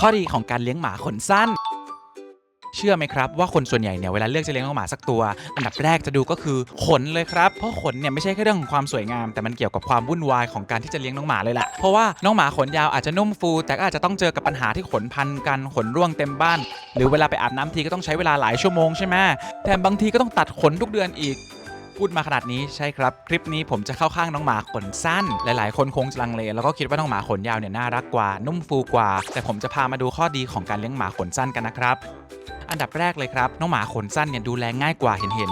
ข้อดีของการเลี้ยงหมาขนสั้น เชื่อไหมครับว่าคนส่วนใหญ่เนี่ยเวลาเลือกจะเลี้ยงน้องหมาสักตัว อันดับแรกจะดูก็คือขนเลยครับเพราะขนเนี่ยไม่ใช่แค่เรื่องของความสวยงาม แต่มันเกี่ยวกับความวุ่นวายของการที่จะเลี้ยงน้องหมาเลยแหละเพราะว่าน้องหมาขนยาวอาจจะนุ่มฟู แต่ก็อาจจะต้องเจอกับปัญหาที่ขนพันกันขนร่วงเต็มบ้าน หรือเวลาไปอาบน้ำทีก็ต้องใช้เวลาหลายชั่วโมงใช่ไหมแถมบางทีก็ต้องตัดขนทุกเดือนอีก พูดมาขนาดนี้ใช่ครับคลิปนี้ผมจะเข้าข้างน้องหมาขนสั้น หลายๆ คนคงจลังเลแล้วก็คิดว่าน้องหมาขนยาวเนี่ยน่ารักกว่านุ่มฟูกว่า แต่ผมจะพามาดูข้อดีของการเลี้ยงหมาขนสั้นกันนะครับ อันดับแรกเลยครับน้องหมาขนสั้นเนี่ยดูแลง่ายกว่าเห็นเห็น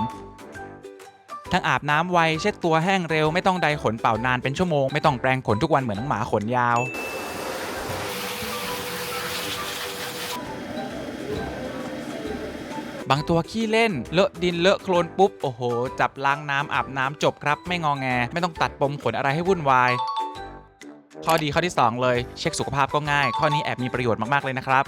ๆทั้งอาบน้ำไวเช็ดตัวแห้งเร็วไม่ต้องใดขนเป่านานเป็นชั่วโมง ไม่ต้องแปรงขนทุกวันเหมือนน้องหมาขนยาว บางตัวขี้เล่น เลอะดินเลอะโคลนปุ๊บ โอ้โห จับล้างน้ำอาบน้ำจบครับ ไม่งองแง ไม่ต้องตัดปมขนอะไรให้วุ่นวายข้อดีข้อที่ 2 เลย เช็คสุขภาพก็ง่าย ข้อนี้แอบมีประโยชน์มาก ๆ เลยนะครับ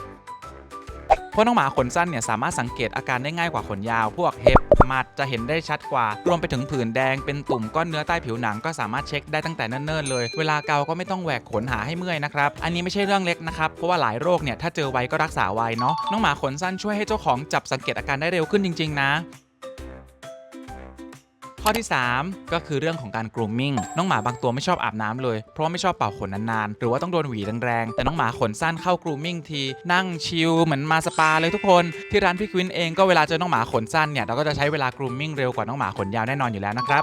เพราะน้องหมาขนสั้นเนี่ยสามารถสังเกตอาการได้ง่ายกว่าขนยาว พวกเห็บหมัดจะเห็นได้ชัดกว่า รวมไปถึงผื่นแดงเป็นตุ่มก้อนเนื้อใต้ผิวหนังก็สามารถเช็คได้ตั้งแต่เนิ่นๆเลย เวลาเกาก็ไม่ต้องแหวกขนหาให้เมื่อยนะครับ อันนี้ไม่ใช่เรื่องเล็กนะครับ เพราะว่าหลายโรคเนี่ยถ้าเจอไวก็รักษาไวเนาะ น้องหมาขนสั้นช่วยให้เจ้าของจับสังเกตอาการได้เร็วขึ้นจริง ๆ นะ ข้อที่ 3 ก็คือเรื่องของการ grooming น้องหมาบางตัวไม่ชอบอาบน้ำเลย เพราะว่าไม่ชอบเป่าขนนานๆ หรือว่าต้องโดนหวีแรงๆ แต่น้องหมาขนสั้นเข้า grooming ทีนั่งชิลเหมือนมาสปาเลยทุกคน ที่ร้านพี่ควินเองก็เวลาเจอน้องหมาขนสั้นเนี่ยเราก็จะใช้เวลา grooming เร็วกว่าน้องหมาขนยาวแน่นอนอยู่แล้วนะครับ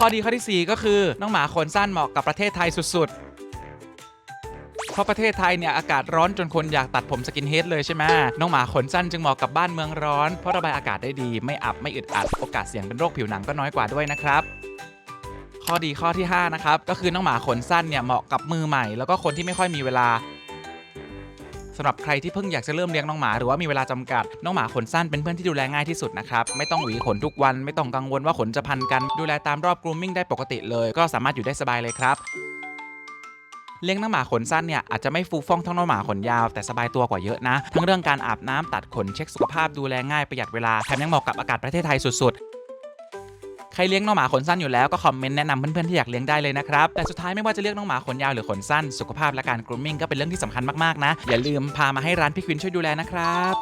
ข้อดีข้อทีสี่ 4 ก็คือ น้องหมาขนสั้นเหมาะกับประเทศไทยสุดๆ เพราะประเทศไทยเนี่ยอากาศร้อนจนคนอยากตัดผมสกินเฮดเลยใช่ไหมน้องหมาขนสั้นจึงเหมาะกับบ้านเมืองร้อน เพราะระบายอากาศได้ดีไม่อับไม่อึดอัดโอกาสเสี่ยงเป็นโรคผิวหนังก็น้อยกว่าด้วยนะครับข้อดีข้อที่ 5 นะครับ ก็คือน้องหมาขนสั้นเนี่ยเหมาะกับมือใหม่ แล้วก็คนที่ไม่ค่อยมีเวลา สำหรับใครที่เพิ่งอยากจะเริ่มเลี้ยงน้องหมาหรือว่ามีเวลาจำกัดน้องหมาขนสั้นเป็นเพื่อนที่ดูแลง่ายที่สุดนะครับไม่ต้องหวีขนทุกวันไม่ต้องกังวลว่าขนจะพันกัน ดูแลตามรอบ grooming ได้ปกติเลย ก็สามารถอยู่ได้สบายเลยครับเลี้ยงน้องหมาขนสั้นเนี่ยอาจจะไม่ฟูฟ่องเท่าน้องหมาขนยาวแต่สบายตัวกว่าเยอะนะ ทั้งเรื่องการอาบน้ำตัดขนเช็คสุขภาพดูแลง่ายประหยัดเวลาแถมยังเหมาะกับอากาศประเทศไทยสุดๆ ใครเลี้ยงน้องหมาขนสั้นอยู่แล้วก็คอมเมนต์แนะนำเพื่อนๆที่อยากเลี้ยงได้เลยนะครับแต่สุดท้ายไม่ว่าจะเลี้ยงน้องหมาขนยาวหรือขนสั้นสุขภาพและการกรูมมิ่งก็เป็นเรื่องที่สำคัญมากๆนะอย่าลืมพามาให้ร้านพี่ควินช่วยดูแลนะครับ